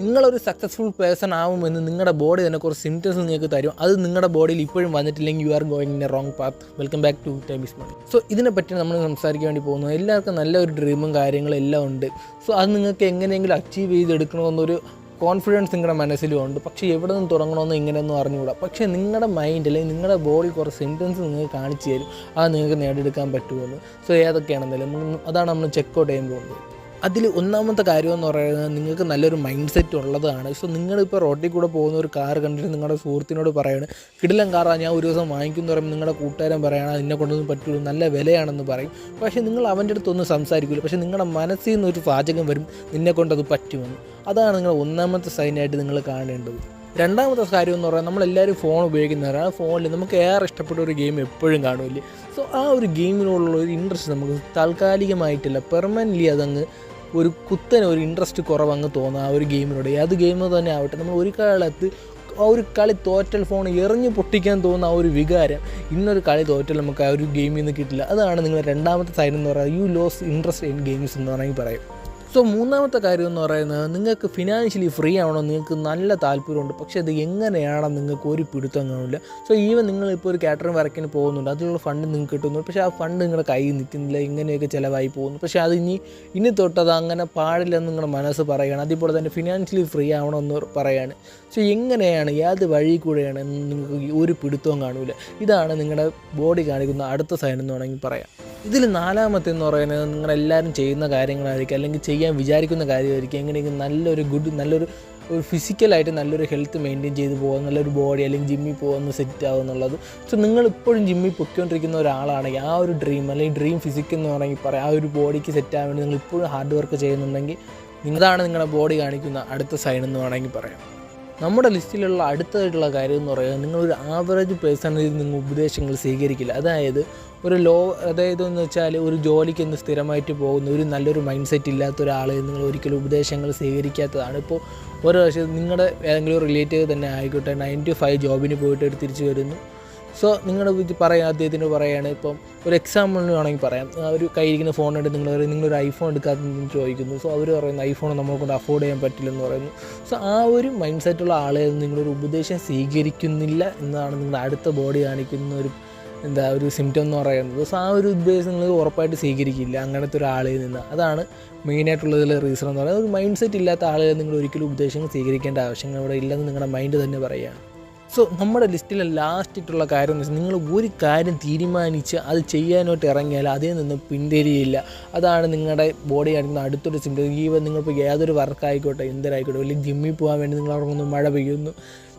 നിങ്ങളൊരു successful person ആവുമെന്ന് നിങ്ങളുടെ ബോഡി തന്നെ കുറച്ച് സിംറ്റംസ് നിങ്ങൾക്ക് തരും. അത് നിങ്ങളുടെ ബോഡിയിൽ ഇപ്പോഴും വന്നിട്ടില്ലെങ്കിൽ you are going in a wrong path welcome back to time is money so ഇതിനെപ്പറ്റി നമ്മൾ സംസാരിക്കാൻ വേണ്ടി പോകുന്നു എല്ലാവർക്കും നല്ല ഒരു ഡ്രീമും കാര്യങ്ങളും എല്ലാം ഉണ്ട്. സോ അത് നിങ്ങൾക്ക് എങ്ങനെയെങ്കിലും അച്ചീവ് ചെയ്തെടുക്കണമെന്നൊരു കോൺഫിഡൻസ് നിങ്ങളുടെ മനസ്സിലും ഉണ്ട്. പക്ഷേ എവിടെ നിന്ന് തുടങ്ങണമെന്ന് ഇങ്ങനെയൊന്നും അറിഞ്ഞുകൂടാ. പക്ഷേ നിങ്ങളുടെ മൈൻഡ് അല്ലെങ്കിൽ നിങ്ങളുടെ ബോഡി കുറച്ച് സിംറ്റംസ് നിങ്ങൾക്ക് കാണിച്ചു തരും. അത് നിങ്ങൾക്ക് നേടിയെടുക്കാൻ പറ്റുമെന്ന്. സോ ഏതൊക്കെയാണെന്നല്ലേ? അതാണ് നമ്മൾ ചെക്ക് ഔട്ട് ചെയ്യാൻ പോകുന്നത്. അതിൽ ഒന്നാമത്തെ കാര്യം എന്ന് പറയുന്നത് നിങ്ങൾക്ക് നല്ലൊരു മൈൻഡ് സെറ്റ് ഉള്ളതാണ്. സോ നിങ്ങളിപ്പോൾ റോട്ടിൽ കൂടെ പോകുന്ന ഒരു കാർ കണ്ടിട്ട് നിങ്ങളുടെ സുഹൃത്തിനോട് പറയാണ് കിടിലം കാറാണ് ഞാൻ ഒരു ദിവസം വാങ്ങിക്കുമെന്ന് പറയുമ്പോൾ നിങ്ങളുടെ കൂട്ടുകാരൻ പറയണം അതിനെ കൊണ്ടൊന്നും പറ്റുള്ളൂ നല്ല വിലയാണെന്ന് പറയും. പക്ഷേ നിങ്ങൾ അവന്റെ അടുത്തൊന്നും സംസാരിക്കില്ല പക്ഷേ നിങ്ങളുടെ മനസ്സിൽ നിന്ന് ഒരു വാചകം വരും നിന്നെ കൊണ്ടത് പറ്റുമെന്ന്. അതാണ് നിങ്ങൾ ഒന്നാമത്തെ സൈനായിട്ട് നിങ്ങൾ കാണേണ്ടത്. രണ്ടാമത്തെ കാര്യം എന്ന് പറഞ്ഞാൽ നമ്മളെല്ലാവരും ഫോൺ ഉപയോഗിക്കുന്നവരാണ്. ഫോണിൽ നമുക്ക് ഏറെ ഇഷ്ടപ്പെട്ട ഒരു ഗെയിം എപ്പോഴും കാണുമല്ലേ സോ ആ ഒരു ഗെയിമിനോടുള്ള ഒരു ഇൻട്രസ്റ്റ് നമുക്ക് താൽക്കാലികമായിട്ടില്ല. പെർമനന്റ്ലി അതങ്ങ് ഒരു കുത്തനെ ഒരു ഇൻട്രസ്റ്റ് കുറവങ്ങ് തോന്നുക ആ ഒരു ഗെയിമിനോട് ഏത് ഗെയിം തന്നെ ആവട്ടെ നമ്മൾ ഒരു കാലത്ത് ആ ഒരു കളി തോറ്റൽ ഫോൺ എറിഞ്ഞ് പൊട്ടിക്കാൻ തോന്നുന്ന ആ ഒരു വികാരം ഇന്നൊരു കളി തോറ്റൽ നമുക്ക് ആ ഒരു ഗെയിമിൽ നിന്ന് കിട്ടില്ല. അതാണ് നിങ്ങളുടെ രണ്ടാമത്തെ സൈൻ എന്ന് പറയുന്നത്. You lose interest in games എന്ന് വേണമെങ്കിൽ പറയും. സോ മൂന്നാമത്തെ കാര്യം എന്ന് പറയുന്നത് നിങ്ങൾക്ക് ഫിനാൻഷ്യലി ഫ്രീ ആവണം നിങ്ങൾക്ക് നല്ല താല്പര്യമുണ്ട് പക്ഷേ അത് എങ്ങനെയാണെന്ന് നിങ്ങൾക്ക് ഒരു പിടുത്തം കാണില്ല സോ ഈവൻ നിങ്ങളിപ്പോൾ ഒരു കാറ്ററിംഗ് വർക്കിന് പോകുന്നുണ്ട് അതിലുള്ള ഫണ്ട് നിങ്ങൾക്ക് കിട്ടുന്നു പക്ഷേ ആ ഫണ്ട് നിങ്ങളുടെ കയ്യിൽ നിൽക്കുന്നില്ല ഇങ്ങനെയൊക്കെ ചിലവായി പോകുന്നു. പക്ഷേ അത് ഇനി ഇനി തൊട്ടത് അങ്ങനെ പാടില്ലെന്ന് നിങ്ങളുടെ മനസ്സ് പറയുകയാണ്. അതുപോലെ തന്നെ ഫിനാൻഷ്യലി ഫ്രീ ആവണമെന്ന് പറയാണ് സോ എങ്ങനെയാണ് ഏത് വഴി കൂടെയാണ് നിങ്ങൾക്ക് ഒരു പിടുത്തവും കാണില്ല ഇതാണ് നിങ്ങളുടെ ബോഡി കാണിക്കുന്ന അടുത്ത സൈൻ എന്ന് വേണമെങ്കിൽ പറയാം. ഇതിൽ നാലാമത്തെ എന്ന് പറയുന്നത് നിങ്ങളെല്ലാവരും ചെയ്യുന്ന കാര്യങ്ങളായിരിക്കും അല്ലെങ്കിൽ ചെയ്യാൻ വിചാരിക്കുന്ന കാര്യമായിരിക്കും. എങ്ങനെയെങ്കിലും നല്ലൊരു ഗുഡ് നല്ലൊരു ഒരു ഫിസിക്കലായിട്ട് നല്ലൊരു ഹെൽത്ത് മെയിന്റെയിൻ ചെയ്ത് പോകുക നല്ലൊരു ബോഡി അല്ലെങ്കിൽ ജിമ്മിൽ പോകുന്ന സെറ്റ് ആകുക എന്നുള്ളത്. സോ നിങ്ങൾ ഇപ്പോഴും ജിമ്മിൽ പൊയ്ക്കൊണ്ടിരിക്കുന്ന ഒരാളാണെങ്കിൽ ആ ഒരു ഡ്രീം അല്ലെങ്കിൽ ഡ്രീം ഫിസിക് എന്ന് പറയുമ്പോൾ പറയാം. ആ ഒരു ബോഡിക്ക് സെറ്റ് ആകാൻ വേണ്ടി നിങ്ങൾ ഇപ്പോഴും ഹാർഡ് വർക്ക് ചെയ്യുന്നുണ്ടെങ്കിൽ നിങ്ങളാണ് നിങ്ങളുടെ ബോഡി കാണിക്കുന്ന അടുത്ത സൈൻ എന്ന് വേണമെങ്കിൽ പറയാം. നമ്മുടെ ലിസ്റ്റിലുള്ള അടുത്തായിട്ടുള്ള കാര്യം എന്ന് പറയുന്നത് നിങ്ങളൊരു ആവറേജ് പേഴ്സണിൽ നിങ്ങൾ ഉപദേശങ്ങൾ സ്വീകരിക്കില്ല. അതായത് ഒരു ലോ അതായത് എന്ന് വെച്ചാൽ ഒരു ജോലിക്ക് ഒന്ന് സ്ഥിരമായിട്ട് പോകുന്ന ഒരു നല്ലൊരു മൈൻഡ് സെറ്റ് ഇല്ലാത്ത ഒരാളെ നിങ്ങൾ ഒരിക്കലും ഉപദേശങ്ങൾ സ്വീകരിക്കാത്തതാണ്. ഇപ്പോൾ ഓരോ വർഷം നിങ്ങളുടെ ഏതെങ്കിലും റിലേറ്റീവ് തന്നെ ആയിക്കോട്ടെ നയൻ ടു ഫൈവ് ജോബിന് പോയിട്ട് ഒരു തിരിച്ചു വരുന്നു. സോ നിങ്ങളുടെ ഇത് പറയാം അദ്ദേഹത്തിന് പറയുകയാണ് ഇപ്പം ഒരു എക്സാമ്പിൾ വേണമെങ്കിൽ പറയാം. ഒരു കയ്യിരിക്കുന്ന ഫോൺ എടുത്ത് നിങ്ങൾ നിങ്ങളൊരു ഐഫോൺ എടുക്കാത്തതെന്ന് ചോദിക്കുന്നു. സോ അവർ പറയുന്നു ഐഫോൺ നമ്മളെ കൊണ്ട് അഫോർഡ് ചെയ്യാൻ പറ്റില്ലെന്ന് പറയുന്നു. സോ ആ ഒരു മൈൻഡ് സെറ്റുള്ള ആളെ നിങ്ങളൊരു ഉപദേശം സ്വീകരിക്കുന്നില്ല എന്നാണ് നിങ്ങളുടെ അടുത്ത ബോഡി കാണിക്കുന്ന ഒരു എന്താ ഒരു സിംറ്റം എന്ന് പറയുന്നത്. സോ ആ ഒരു ഉദ്ദേശം നിങ്ങൾ ഉറപ്പായിട്ട് സ്വീകരിക്കില്ല അങ്ങനത്തെ ഒരാളിൽ നിന്ന്. അതാണ് മെയിനായിട്ടുള്ളതിൽ റീസൺ എന്ന് പറയുന്നത്. ഒരു മൈൻഡ് സെറ്റ് ഇല്ലാത്ത ആളുകൾ നിങ്ങൾ ഒരിക്കലും ഉപദേശങ്ങൾ സ്വീകരിക്കേണ്ട ആവശ്യങ്ങൾ ഇവിടെ ഇല്ലെന്ന് നിങ്ങളുടെ മൈൻഡ് തന്നെ പറയുകയാണ്. സോ നമ്മുടെ ലിസ്റ്റിലെ ലാസ്റ്റിട്ടുള്ള കാര്യം എന്ന് വെച്ചാൽ നിങ്ങൾ ഒരു കാര്യം തീരുമാനിച്ച് അത് ചെയ്യാനായിട്ട് ഇറങ്ങിയാൽ അതിൽ നിന്ന് പിന്തിരിയില്ല. അതാണ് നിങ്ങളുടെ ബോഡി ആയിരിക്കുന്ന അടുത്തൊരു സിംറ്റം ഈവൻ നിങ്ങളിപ്പോൾ ഏതൊരു വർക്കായിക്കോട്ടെ എന്തൊരായിക്കോട്ടെ അല്ലെങ്കിൽ ജിമ്മിൽ പോകാൻ വേണ്ടി നിങ്ങൾ ഇറങ്ങുന്നു മഴ പെയ്യുന്നു.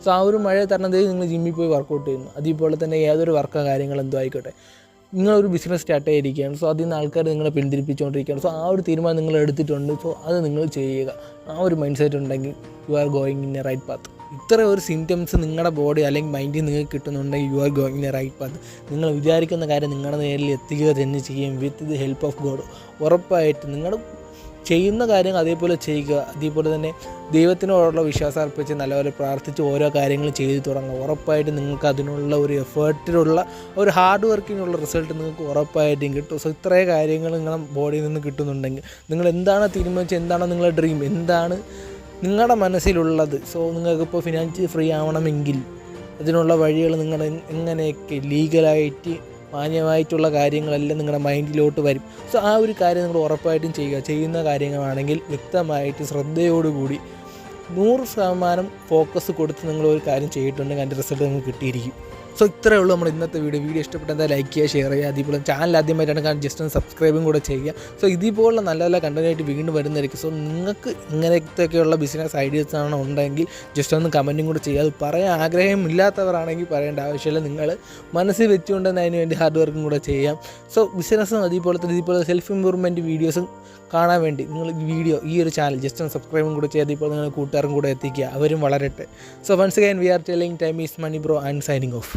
സോ ആ ഒരു മഴ തരണത് നിങ്ങൾ ജിമ്മിൽ പോയി വർക്കൗട്ട് ചെയ്യുന്നു. അതേപോലെ തന്നെ ഏതൊരു വർക്കോ കാര്യങ്ങൾ എന്തോ ആയിക്കോട്ടെ. നിങ്ങളൊരു ബിസിനസ് സ്റ്റാർട്ട് ചെയ്തിരിക്കുകയാണ് സോ അതിൽ നിന്ന് ആൾക്കാർ നിങ്ങളെ പിന്തിരിപ്പിച്ചുകൊണ്ടിരിക്കുകയാണ്. സോ ആ ഒരു തീരുമാനം നിങ്ങൾ എടുത്തിട്ടുണ്ട്. സോ അത് നിങ്ങൾ ചെയ്യുക. ആ ഒരു മൈൻഡ് സെറ്റ് ഉണ്ടെങ്കിൽ you are going in a right path ഇത്ര ഒരു സിംറ്റംസ് നിങ്ങളുടെ ബോഡി അല്ലെങ്കിൽ മൈൻഡിൽ നിങ്ങൾക്ക് കിട്ടുന്നുണ്ടെങ്കിൽ you are going a right path നിങ്ങൾ വിചാരിക്കുന്ന കാര്യം നിങ്ങളുടെ നേരിൽ എത്തിക്കുക തന്നെ ചെയ്യും with the help of God ഉറപ്പായിട്ട് നിങ്ങൾ ചെയ്യുന്ന കാര്യം അതേപോലെ ചെയ്യുക. അതേപോലെ തന്നെ ദൈവത്തിനോടുള്ള വിശ്വാസം അർപ്പിച്ച് നല്ലപോലെ പ്രാർത്ഥിച്ച് ഓരോ കാര്യങ്ങളും ചെയ്തു തുടങ്ങുക. ഉറപ്പായിട്ട് നിങ്ങൾക്ക് അതിനുള്ള ഒരു എഫേർട്ടിലുള്ള ഒരു ഹാർഡ് വർക്കിനുള്ള റിസൾട്ട് നിങ്ങൾക്ക് ഉറപ്പായിട്ടും കിട്ടും. സോ ഇത്രയും കാര്യങ്ങൾ നിങ്ങളുടെ ബോഡിയിൽ നിന്ന് കിട്ടുന്നുണ്ടെങ്കിൽ നിങ്ങൾ എന്താണ് തീരുമാനിച്ചത്? എന്താണ് നിങ്ങളുടെ ഡ്രീം എന്താണ് നിങ്ങളുടെ മനസ്സിലുള്ളത്. സോ നിങ്ങൾക്കിപ്പോൾ ഫിനാൻഷ്യൽ ഫ്രീ ആവണമെങ്കിൽ അതിനുള്ള വഴികൾ നിങ്ങൾ എങ്ങനെയൊക്കെ ലീഗലായിട്ട് മാന്യമായിട്ടുള്ള കാര്യങ്ങളെല്ലാം നിങ്ങളുടെ മൈൻഡിലോട്ട് വരും. സോ ആ ഒരു കാര്യം നിങ്ങൾ ഉറപ്പായിട്ടും ചെയ്യുക. ചെയ്യുന്ന കാര്യങ്ങളാണെങ്കിൽ വ്യക്തമായിട്ട് ശ്രദ്ധയോടുകൂടി നൂറ് ശതമാനം ഫോക്കസ് കൊടുത്ത് നിങ്ങൾ ഒരു കാര്യം ചെയ്തിട്ടുണ്ടെങ്കിൽ അതിന്റെ റിസൾട്ട് നിങ്ങൾക്ക് കിട്ടിയിരിക്കും. സോ ഇത്രയേ ഉള്ളൂ നമ്മുടെ ഇന്നത്തെ വീഡിയോ വീഡിയോ ഇഷ്ടപ്പെട്ട എന്താ ലൈക്ക് ചെയ്യുക ഷെയർ ചെയ്യുക. അതേപോലെ ചാനൽ ആദ്യമായിട്ടാണ് കാരണം ജസ്റ്റ് ഒന്ന് സബ്സ്ക്രൈബും കൂടെ ചെയ്യുക. സോ ഇതേപോലുള്ള നല്ല നല്ല കണ്ടന്റായിട്ട് വീണ്ടും വരുന്നതായിരിക്കും. സോ നിങ്ങൾക്ക് ഇങ്ങനത്തെയൊക്കെയുള്ള ബിസിനസ് ഐഡിയാസ് ആണ് ഉണ്ടെങ്കിൽ ജസ്റ്റ് ഒന്ന് കമന്റും കൂടെ ചെയ്യുക. അത് പറയാൻ ആഗ്രഹമില്ലാത്തവരാണെങ്കിൽ പറയേണ്ട ആവശ്യമില്ല. നിങ്ങൾ മനസ്സിൽ വെച്ചുകൊണ്ട് തന്നെ അതിന് വേണ്ടി ഹാർഡ് വർക്കും കൂടെ ചെയ്യാം. സോ ബിസിനസ്സും അതേപോലെ തന്നെ ഇതുപോലെ സെൽഫ് ഇമ്പ്രൂവ്മെന്റ് വീഡിയോസും കാണാൻ വേണ്ടി നിങ്ങൾ ഈ വീഡിയോ ഈ ഒരു ചാനൽ ജസ്റ്റ് ഒന്ന് സബ്സ്ക്രൈബും കൂടെ ചെയ്ത് ഇപ്പോൾ നിങ്ങൾ കൂട്ടുകാരും കൂടെ എത്തിക്കുക. അവരും വളരട്ടെ. So once again we are telling time is money bro and signing off